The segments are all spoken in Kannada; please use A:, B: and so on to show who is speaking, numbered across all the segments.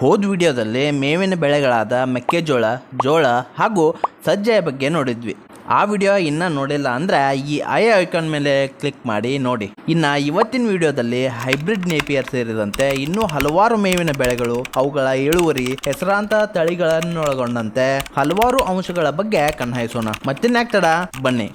A: ಹೋದ ವಿಡಿಯೋದಲ್ಲಿ ಮೇವಿನ ಬೆಳೆಗಳಾದ ಮೆಕ್ಕೆಜೋಳ, ಜೋಳ ಹಾಗೂ ಸಜ್ಜೆಯ ಬಗ್ಗೆ ನೋಡಿದ್ವಿ. ಆ ವಿಡಿಯೋ ಇನ್ನ ನೋಡಿಲ್ಲ ಅಂದ್ರೆ ಈ ಐ ಐಕಾನ್ ಮೇಲೆ ಕ್ಲಿಕ್ ಮಾಡಿ ನೋಡಿ. ಇನ್ನ ಇವತ್ತಿನ ವಿಡಿಯೋದಲ್ಲಿ ಹೈಬ್ರಿಡ್ ನೇಪಿಯರ್ ಸೇರಿದಂತೆ ಇನ್ನೂ ಹಲವಾರು ಮೇವಿನ ಬೆಳೆಗಳು, ಅವುಗಳ ಇಳುವರಿ, ಹೆಸರಾಂತ ತಳಿಗಳನ್ನೊಳಗೊಂಡಂತೆ ಹಲವಾರು ಅಂಶಗಳ ಬಗ್ಗೆ ಕಣ್ಹಾಯಿಸೋಣ. ಮತ್ತಿನ್ಯಾಕ್ ತಡ, ಬನ್ನಿ.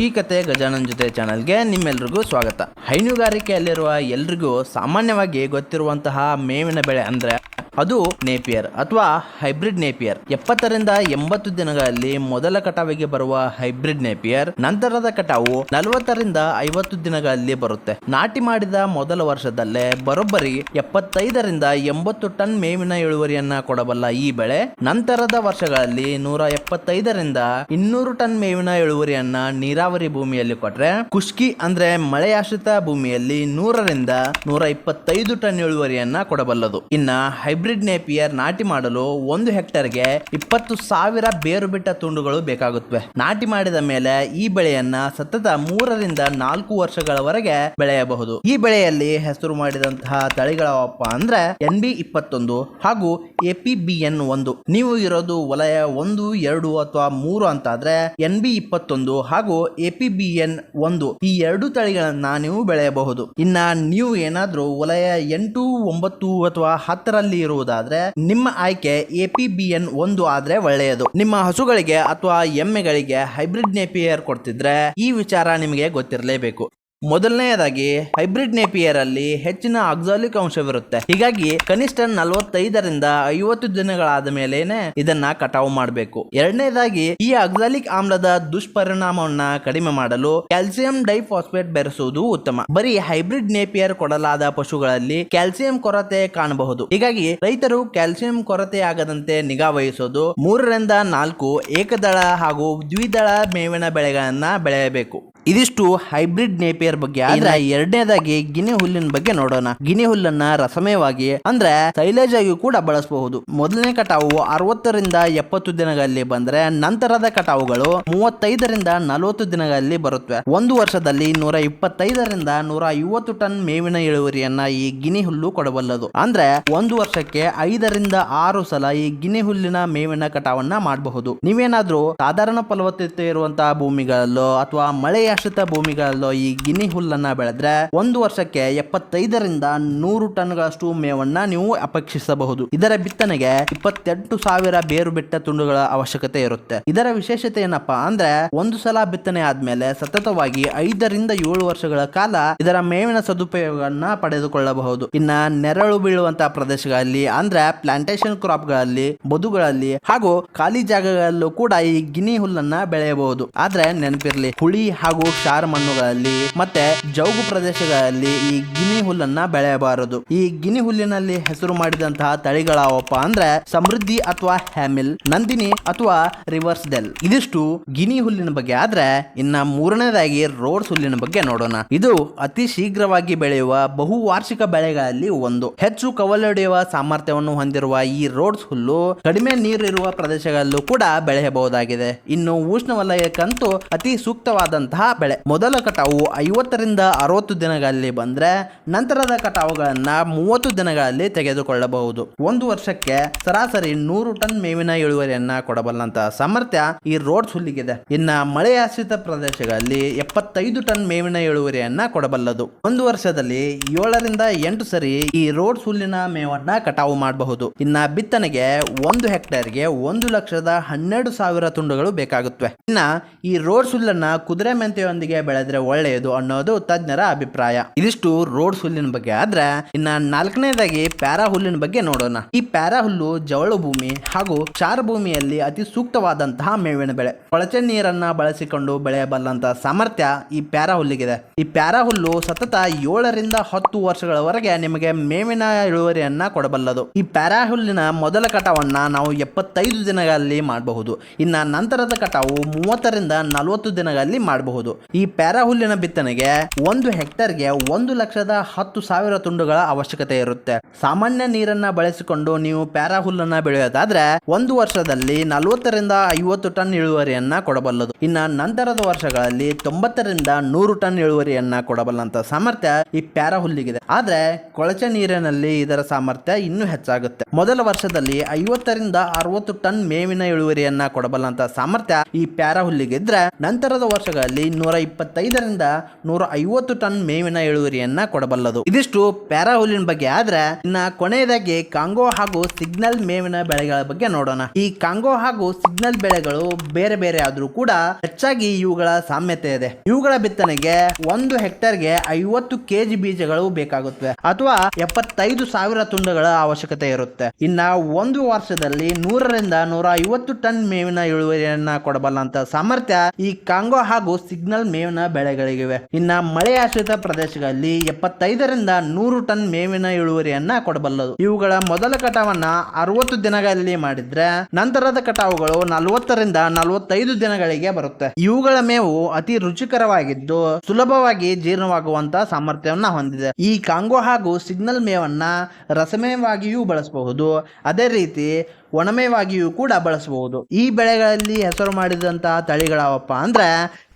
A: ಕೃಷಿ ಕತೆ ಗಜಾನನ್ ಜೊತೆ ಚಾನಲ್ಗೆ ನಿಮ್ಮೆಲ್ರಿಗೂ ಸ್ವಾಗತ. ಹೈನುಗಾರಿಕೆಯಲ್ಲಿರುವ ಎಲ್ರಿಗೂ ಸಾಮಾನ್ಯವಾಗಿ ಗೊತ್ತಿರುವಂತಹ ಮೇವಿನ ಬೆಳೆ ಅಂದ್ರೆ ಅದು ನೇಪಿಯರ್ ಅಥವಾ ಹೈಬ್ರಿಡ್ ನೇಪಿಯರ್. ಎಪ್ಪತ್ತರಿಂದ ಎಂಬತ್ತು ದಿನಗಳಲ್ಲಿ ಮೊದಲ ಕಟಾವಿಗೆ ಬರುವ ಹೈಬ್ರಿಡ್ ನೇಪಿಯರ್, ನಂತರದ ಕಟಾವು ನಲವತ್ತರಿಂದ ಐವತ್ತು ದಿನಗಳಲ್ಲಿ ಬರುತ್ತೆ. ನಾಟಿ ಮಾಡಿದ ಮೊದಲ ವರ್ಷದಲ್ಲೇ ಬರೋಬ್ಬರಿ ಎಪ್ಪತ್ತೈದರಿಂದ ಎಂಬತ್ತು ಟನ್ ಮೇವಿನ ಇಳುವರಿಯನ್ನ ಕೊಡಬಲ್ಲ ಈ ಬೆಳೆ, ನಂತರದ ವರ್ಷಗಳಲ್ಲಿ ನೂರ ಎಪ್ಪತ್ತೈದರಿಂದ ಇನ್ನೂರು ಟನ್ ಮೇವಿನ ಇಳುವರಿಯನ್ನ ನೀರಾವರಿ ಭೂಮಿಯಲ್ಲಿ ಕೊಟ್ರೆ ಕುಷ್ಕಿ ಅಂದ್ರೆ ಮಳೆಯಾಶ್ರಿತ ಭೂಮಿಯಲ್ಲಿ ನೂರರಿಂದ ನೂರ ಇಪ್ಪತ್ತೈದು ಟನ್ ಇಳುವರಿಯನ್ನ ಕೊಡಬಲ್ಲದು. ಇನ್ನ ಹೈಬ್ರಿಡ್ ನೇಪಿಯರ್ ನಾಟಿ ಮಾಡಲು ಒಂದು ಹೆಕ್ಟರ್ಗೆ ಇಪ್ಪತ್ತು ಸಾವಿರ ಬೇರು ಬಿಟ್ಟ ತುಂಡುಗಳು ಬೇಕಾಗುತ್ತವೆ ನಾಟಿ ಮಾಡಿದ ಮೇಲೆ ಈ ಬೆಳೆಯನ್ನ ಸತತ ಮೂರರಿಂದ ನಾಲ್ಕು ವರ್ಷಗಳವರೆಗೆ ಬೆಳೆಯಬಹುದು. ಈ ಬೆಳೆಯಲ್ಲಿ ಹೆಸರು ಮಾಡಿದಂತಹ ತಳಿಗಳವಪ್ಪ ಅಂದ್ರೆ ಎನ್ ಬಿ ಇಪ್ಪತ್ತೊಂದು ಹಾಗೂ ಎ ಪಿ ಬಿ ಎನ್ ಒಂದು. ನೀವು ಇರೋದು ವಲಯ ಒಂದು, ಎರಡು ಅಥವಾ ಮೂರು ಅಂತಾದ್ರೆ ಎನ್ ಬಿ ಇಪ್ಪತ್ತೊಂದು ಹಾಗೂ ಎ ಪಿ ಬಿ ಎನ್ ಒಂದು. ಈ ಎರಡು ತಳಿಗಳನ್ನ ನೀವು ಬೆಳೆಯಬಹುದು. ಇನ್ನ ನೀವು ಏನಾದ್ರೂ ವಲಯ ಎಂಟು, ಒಂಬತ್ತು ಅಥವಾ ಹತ್ತರಲ್ಲಿ ಇರುವುದಾದ್ರೆ ನಿಮ್ಮ ಆಯ್ಕೆ ಎ ಪಿ ಬಿ ಎನ್ ಒಂದು ಆದ್ರೆ ಒಳ್ಳೆಯದು. ನಿಮ್ಮ ಹಸುಗಳಿಗೆ ಅಥವಾ ಎಮ್ಮೆಗಳಿಗೆ ಹೈಬ್ರಿಡ್ ನೇಪಿಯರ್ ಕೊಡ್ತಿದ್ರೆ ಈ ವಿಚಾರ ನಿಮಗೆ ಗೊತ್ತಿರಲೇಬೇಕು. ಮೊದಲನೆಯದಾಗಿ ಹೈಬ್ರಿಡ್ ನೇಪಿಯರ್ ಅಲ್ಲಿ ಹೆಚ್ಚಿನ ಅಕ್ಸಾಲಿಕ್ ಅಂಶವಿರುತ್ತೆ. ಹೀಗಾಗಿ ಕನಿಷ್ಠ ನಲವತ್ತೈದರಿಂದ ಐವತ್ತು ದಿನಗಳಾದ ಮೇಲೇನೆ ಇದನ್ನ ಕಟಾವು ಮಾಡಬೇಕು. ಎರಡನೇದಾಗಿ ಈ ಅಕ್ಸಾಲಿಕ್ ಆಮ್ಲದ ದುಷ್ಪರಿಣಾಮವನ್ನ ಕಡಿಮೆ ಮಾಡಲು ಕ್ಯಾಲ್ಸಿಯಂ ಡೈಫಾಸ್ಫೇಟ್ ಬೆರೆಸುವುದು ಉತ್ತಮ. ಬರೀ ಹೈಬ್ರಿಡ್ ನೇಪಿಯರ್ ಕೊಡಲಾದ ಪಶುಗಳಲ್ಲಿ ಕ್ಯಾಲ್ಸಿಯಂ ಕೊರತೆ ಕಾಣಬಹುದು. ಹೀಗಾಗಿ ರೈತರು ಕ್ಯಾಲ್ಸಿಯಂ ಕೊರತೆ ಆಗದಂತೆ ನಿಗಾ ವಹಿಸೋದು ಮೂರರಿಂದ ನಾಲ್ಕು ಏಕದಳ ಹಾಗೂ ದ್ವಿದಳ ಮೇವಿನ ಬೆಳೆಗಳನ್ನ ಬೆಳೆಯಬೇಕು. ಇದಿಷ್ಟು ಹೈಬ್ರಿಡ್ ನೇಪಿಯರ್ ಬಗ್ಗೆ ಆದ್ರೆ ಎರಡನೇದಾಗಿ ಗಿನಿ ಹುಲ್ಲಿನ ಬಗ್ಗೆ ನೋಡೋಣ. ಗಿನಿ ಹುಲ್ಲನ್ನ ರಸಮಯವಾಗಿ ಅಂದ್ರೆ ಸೈಲೇಜ್ ಆಗಿ ಕೂಡ ಬಳಸಬಹುದು. ಮೊದಲನೇ ಕಟಾವು ಅರವತ್ತರಿಂದ ಎಪ್ಪತ್ತು ದಿನಗಳಲ್ಲಿ ಬಂದ್ರೆ ನಂತರದ ಕಟಾವುಗಳು ಮೂವತ್ತೈದರಿಂದ ನಲವತ್ತು ದಿನಗಳಲ್ಲಿ ಬರುತ್ತವೆ ಒಂದು ವರ್ಷದಲ್ಲಿ ನೂರ ಇಪ್ಪತ್ತೈದರಿಂದ ನೂರ ಐವತ್ತು ಟನ್ ಮೇವಿನ ಇಳುವರಿಯನ್ನ ಈ ಗಿನಿ ಹುಲ್ಲು ಕೊಡಬಲ್ಲದು. ಅಂದ್ರೆ ಒಂದು ವರ್ಷಕ್ಕೆ ಐದರಿಂದ ಆರು ಸಲ ಈ ಗಿನಿ ಹುಲ್ಲಿನ ಮೇವಿನ ಕಟಾವನ್ನ ಮಾಡಬಹುದು. ನೀವೇನಾದ್ರೂ ಸಾಧಾರಣ ಫಲವತ್ತತೆ ಇರುವಂತಹ ಭೂಮಿಗಳಲ್ಲೋ ಅಥವಾ ಮಳೆಯಾಶ್ರಿತ ಭೂಮಿಗಳಲ್ಲೋ ಈ ಗಿನಿ ಹುಲ್ಲನ್ನ ಬೆಳೆದ್ರೆ ಒಂದು ವರ್ಷಕ್ಕೆ ಎಪ್ಪತ್ತೈದರಿಂದ ನೂರು ಟನ್ಗಳಷ್ಟು ಮೇವನ್ನ ನೀವು ಅಪೇಕ್ಷಿಸಬಹುದು. ಇದರ ಬಿತ್ತನೆಗೆ ಇಪ್ಪತ್ತೆಂಟು ಸಾವಿರ ಬೇರು ಬಿಟ್ಟ ತುಂಡುಗಳ ಅವಶ್ಯಕತೆ ಇರುತ್ತೆ. ಇದರ ವಿಶೇಷತೆ ಏನಪ್ಪಾ ಅಂದ್ರೆ ಒಂದು ಸಲ ಬಿತ್ತನೆ ಆದ್ಮೇಲೆ ಸತತವಾಗಿ ಐದರಿಂದ ಏಳು ವರ್ಷಗಳ ಕಾಲ ಇದರ ಮೇವಿನ ಸದುಪಯೋಗವನ್ನ ಪಡೆದುಕೊಳ್ಳಬಹುದು. ಇನ್ನ ನೆರಳು ಬೀಳುವಂತಹ ಪ್ರದೇಶಗಳಲ್ಲಿ ಅಂದ್ರೆ ಪ್ಲಾಂಟೇಶನ್ ಕ್ರಾಪ್ಗಳಲ್ಲಿ ಬದುಗಳಲ್ಲಿ ಹಾಗೂ ಖಾಲಿ ಜಾಗಗಳಲ್ಲೂ ಕೂಡ ಈ ಗಿನಿ ಹುಲ್ಲನ್ನ ಬೆಳೆಯಬಹುದು. ಆದ್ರೆ ನೆನಪಿರ್ಲಿ, ಹುಳಿ ಹಾಗೂ ಕ್ಷಾರ ಮಣ್ಣುಗಳಲ್ಲಿ ಮತ್ತೆ ಜೌಗು ಪ್ರದೇಶಗಳಲ್ಲಿ ಈ ಗಿನಿ ಹುಲ್ಲನ್ನ ಬೆಳೆಯಬಾರದು. ಈ ಗಿನಿ ಹುಲ್ಲಿನಲ್ಲಿ ಹೆಸರು ಮಾಡಿದಂತಹ ತಳಿಗಳಾವಪ್ಪ ಅಂದ್ರೆ ಸಮೃದ್ಧಿ ಅಥವಾ ಹ್ಯಾಮಿಲ್, ನಂದಿನಿ ಅಥವಾ ರಿವರ್ಸ್ ಡೆಲ್. ಇದಿಷ್ಟು ಗಿನಿ ಹುಲ್ಲಿನ ಬಗ್ಗೆ ಆದ್ರೆ ಇನ್ನ ಮೂರನೇದಾಗಿ ರೋಡ್ಸ್ ಹುಲ್ಲಿನ ಬಗ್ಗೆ ನೋಡೋಣ. ಇದು ಅತಿ ಶೀಘ್ರವಾಗಿ ಬೆಳೆಯುವ ಬಹುವಾರ್ಷಿಕ ಬೆಳೆಗಳಲ್ಲಿ ಒಂದು. ಹೆಚ್ಚು ಕವಲೊಡೆಯುವ ಸಾಮರ್ಥ್ಯವನ್ನು ಹೊಂದಿರುವ ಈ ರೋಡ್ಸ್ ಹುಲ್ಲು ಕಡಿಮೆ ನೀರಿರುವ ಪ್ರದೇಶಗಳಲ್ಲೂ ಕೂಡ ಬೆಳೆಯಬಹುದಾಗಿದೆ. ಇನ್ನು ಉಷ್ಣವಲಯಕ್ಕಂತೂ ಅತಿ ಸೂಕ್ತವಾದಂತಹ ಬೆಳೆ. ಮೊದಲ ಕಟಾವು ಐವತ್ತರಿಂದ ಅರವತ್ತು ದಿನಗಳಲ್ಲಿ ಬಂದ್ರೆ ನಂತರದ ಕಟಾವುಗಳನ್ನ ಮೂವತ್ತು ದಿನಗಳಲ್ಲಿ ತೆಗೆದುಕೊಳ್ಳಬಹುದು. ಒಂದು ವರ್ಷಕ್ಕೆ ಸರಾಸರಿ ನೂರು ಟನ್ ಮೇವಿನ ಇಳುವರಿಯನ್ನ ಕೊಡಬಲ್ಲಂತಹ ಸಾಮರ್ಥ್ಯ ಈ ರೋಡ್ ಹುಲ್ಲಿಗಿದೆ ಇನ್ನ ಮಳೆಯಾಶ್ರಿತ ಪ್ರದೇಶಗಳಲ್ಲಿ ಎಪ್ಪತ್ತೈದು ಟನ್ ಮೇವಿನ ಇಳುವರಿಯನ್ನ ಕೊಡಬಲ್ಲದು. ಒಂದು ವರ್ಷದಲ್ಲಿ ಏಳರಿಂದ ಎಂಟು ಸರಿ ಈ ರೋಡ್ ಹುಲ್ಲಿನ ಮೇವನ್ನ ಕಟಾವು ಮಾಡಬಹುದು. ಇನ್ನ ಬಿತ್ತನೆಗೆ ಒಂದು ಹೆಕ್ಟೇರ್ಗೆ ಒಂದು ಲಕ್ಷದ ಹನ್ನೆರಡು ಸಾವಿರ ತುಂಡುಗಳು ಬೇಕಾಗುತ್ತವೆ ಇನ್ನ ಈ ರೋಡ್ ಹುಲ್ಲನ್ನ ಕುದುರೆ ಮೆಂತೆಯೊಂದಿಗೆ ಬೆಳೆದ್ರೆ ಒಳ್ಳೆಯದು ಅನ್ನೋದು ತಜ್ಞರ ಅಭಿಪ್ರಾಯ. ಇದಿಷ್ಟು ರೋಡ್ ಹುಲ್ಲಿನ ಬಗ್ಗೆ ಆದ್ರೆ ಇನ್ನ ನಾಲ್ಕನೇದಾಗಿ ಪ್ಯಾರಾ ಹುಲ್ಲಿನ ಬಗ್ಗೆ ನೋಡೋಣ. ಈ ಪ್ಯಾರಾ ಹುಲ್ಲು ಜವಳು ಭೂಮಿ ಹಾಗೂ ಚಾರ್ ಭೂಮಿಯಲ್ಲಿ ಅತಿ ಸೂಕ್ತವಾದಂತಹ ಮೇವಿನ ಬೆಳೆ. ಕೊಳಚೆ ನೀರನ್ನ ಬಳಸಿಕೊಂಡು ಬೆಳೆಯಬಲ್ಲಂತಹ ಸಾಮರ್ಥ್ಯ ಈ ಪ್ಯಾರಾ ಹುಲ್ಲಿಗಿದೆ. ಈ ಪ್ಯಾರಾ ಹುಲ್ಲು ಸತತ ಏಳರಿಂದ ಹತ್ತು ವರ್ಷಗಳವರೆಗೆ ನಿಮಗೆ ಮೇವಿನ ಇಳುವರಿಯನ್ನ ಕೊಡಬಲ್ಲದು. ಈ ಪ್ಯಾರಾ ಹುಲ್ಲಿನ ಮೊದಲ ಕಟಾವನ್ನ ನಾವು ಎಪ್ಪತ್ತೈದು ದಿನಗಳಲ್ಲಿ ಮಾಡಬಹುದು. ಇನ್ನ ನಂತರದ ಕಟಾವು ಮೂವತ್ತರಿಂದ ನಲವತ್ತು ದಿನಗಳಲ್ಲಿ ಮಾಡಬಹುದು. ಈ ಪ್ಯಾರಾ ಹುಲ್ಲಿನ ಬಿತ್ತನೆಗೆ ಒಂದು ಹೆಕ್ಟರ್ಗೆ ಒಂದು ಲಕ್ಷದ ಹತ್ತು ಸಾವಿರ ತುಂಡುಗಳ ಅವಶ್ಯಕತೆ ಇರುತ್ತೆ. ಸಾಮಾನ್ಯ ನೀರನ್ನ ಬಳಸಿಕೊಂಡು ನೀವು ಪ್ಯಾರಾ ಹುಲ್ಲನ್ನ ಬೆಳೆಯೋದಾದ್ರೆ ಒಂದು ವರ್ಷದಲ್ಲಿ ನಲವತ್ತರಿಂದ ಐವತ್ತು ಟನ್ ಇಳುವರಿಯನ್ನ ಕೊಡಬಲ್ಲದು. ಇನ್ನ ನಂತರದ ವರ್ಷಗಳಲ್ಲಿ ತೊಂಬತ್ತರಿಂದ ನೂರು ಟನ್ ಇಳುವರಿಯನ್ನ ಕೊಡಬಲ್ಲಂತ ಸಾಮರ್ಥ್ಯ ಈ ಪ್ಯಾರಾ ಹುಲ್ಲಿಗಿದೆ ಆದ್ರೆ ಕೊಳಚೆ ನೀರಿನಲ್ಲಿ ಇದರ ಸಾಮರ್ಥ್ಯ ಇನ್ನೂ ಹೆಚ್ಚಾಗುತ್ತೆ. ಮೊದಲ ವರ್ಷದಲ್ಲಿ ಐವತ್ತರಿಂದ ಅರವತ್ತು ಟನ್ ಮೇವಿನ ಇಳುವರಿಯನ್ನ ಕೊಡಬಲ್ಲಂತ ಸಾಮರ್ಥ್ಯ ಈ ಪ್ಯಾರಾ ಹುಲ್ಲಿಗಿದ್ರೆ ನಂತರದ ವರ್ಷಗಳಲ್ಲಿ ನೂರ ಇಪ್ಪತ್ತೈದರಿಂದ ನೂರ ಐವತ್ತು ಟನ್ ಮೇವಿನ ಇಳುವರಿಯನ್ನ ಕೊಡಬಲ್ಲದು. ಇದಿಷ್ಟು ಪ್ಯಾರಾ ಹುಲ್ಲಿನ ಬಗ್ಗೆ ಆದ್ರೆ ಇನ್ನ ಕೊನೆಯದಾಗಿ ಕಾಂಗೋ ಹಾಗೂ ಸಿಗ್ನಲ್ ಮೇವಿನ ಬೆಳೆಗಳ ಬಗ್ಗೆ ನೋಡೋಣ. ಈ ಕಾಂಗೋ ಹಾಗೂ ಸಿಗ್ನಲ್ ಬೆಳೆಗಳು ಬೇರೆ ಬೇರೆ ಆದ್ರೂ ಕೂಡ ಹೆಚ್ಚಾಗಿ ಇವುಗಳ ಸಾಮ್ಯತೆ ಇದೆ. ಇವುಗಳ ಬಿತ್ತನೆಗೆ ಒಂದು ಹೆಕ್ಟರ್ಗೆ ಐವತ್ತು ಕೆಜಿ ಬೀಜಗಳು ಬೇಕಾಗುತ್ತವೆ ಅಥವಾ ಎಪ್ಪತ್ತೈದು ಸಾವಿರ ತುಂಡುಗಳ ಅವಶ್ಯಕತೆ ಇರುತ್ತೆ. ಇನ್ನ ಒಂದು ವರ್ಷದಲ್ಲಿ ನೂರರಿಂದ ನೂರ ಐವತ್ತು ಟನ್ ಮೇವಿನ ಇಳುವರಿಯನ್ನ ಕೊಡಬಲ್ಲಂತ ಸಾಮರ್ಥ್ಯ ಈ ಕಾಂಗೋ ಹಾಗೂ ಸಿಗ್ನಲ್ ಮೇವಿನ ಬೆಳೆಗಳಿಗಿವೆ. ಇನ್ನ ಮಳೆ ಆಶ್ರಿತ ಪ್ರದೇಶಗಳಲ್ಲಿ ಎಪ್ಪತ್ತೈದರಿಂದ ನೂರು ಟನ್ ಮೇವಿನ ಇಳುವರಿಯನ್ನ ಕೊಡಬಲ್ಲದು. ಇವುಗಳ ಮೊದಲ ಕಟಾವನ್ನ ಅರವತ್ತು ದಿನಗಳಲ್ಲಿ ಮಾಡಿದ್ರೆ, ನಂತರದ ಕಟಾವುಗಳು ನಲವತ್ತರಿಂದ ನಲವತ್ತೈದು ದಿನಗಳಿಗೆ ಬರುತ್ತೆ. ಇವುಗಳ ಮೇವು ಅತಿ ರುಚಿಕರವಾಗಿದ್ದು, ಸುಲಭವಾಗಿ ಜೀರ್ಣವಾಗುವಂತ ಸಾಮರ್ಥ್ಯವನ್ನ ಹೊಂದಿದೆ. ಈ ಕಾಂಗೋ ಹಾಗೂ ಸಿಗ್ನಲ್ ಮೇವನ್ನ ರಸಮೇವಾಗಿಯೂ ಬಳಸಬಹುದು. ಅದೇ ರೀತಿ ಒಣಮೇವಾಗಿಯೂ ಕೂಡ ಬಳಸಬಹುದು. ಈ ಬೆಳೆಗಳಲ್ಲಿ ಹೆಸರು ಮಾಡಿದಂತಹ ತಳಿಗಳಾವಪ್ಪ ಅಂದ್ರೆ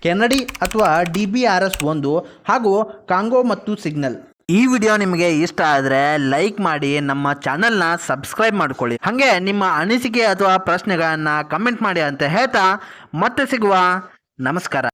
A: ಕೆನಡಿ ಅಥವಾ ಡಿ ಬಿ ಆರ್ ಎಸ್ ಒಂದು ಹಾಗೂ ಕಾಂಗೋ ಮತ್ತು ಸಿಗ್ನಲ್. ಈ ವಿಡಿಯೋ ನಿಮಗೆ ಇಷ್ಟ ಆದರೆ ಲೈಕ್ ಮಾಡಿ, ನಮ್ಮ ಚಾನೆಲ್ನ ಸಬ್ಸ್ಕ್ರೈಬ್ ಮಾಡ್ಕೊಳ್ಳಿ. ಹಾಗೆ ನಿಮ್ಮ ಅನಿಸಿಕೆ ಅಥವಾ ಪ್ರಶ್ನೆಗಳನ್ನು ಕಮೆಂಟ್ ಮಾಡಿ ಅಂತ ಹೇಳ್ತಾ ಮತ್ತೆ ಸಿಗುವ ನಮಸ್ಕಾರ.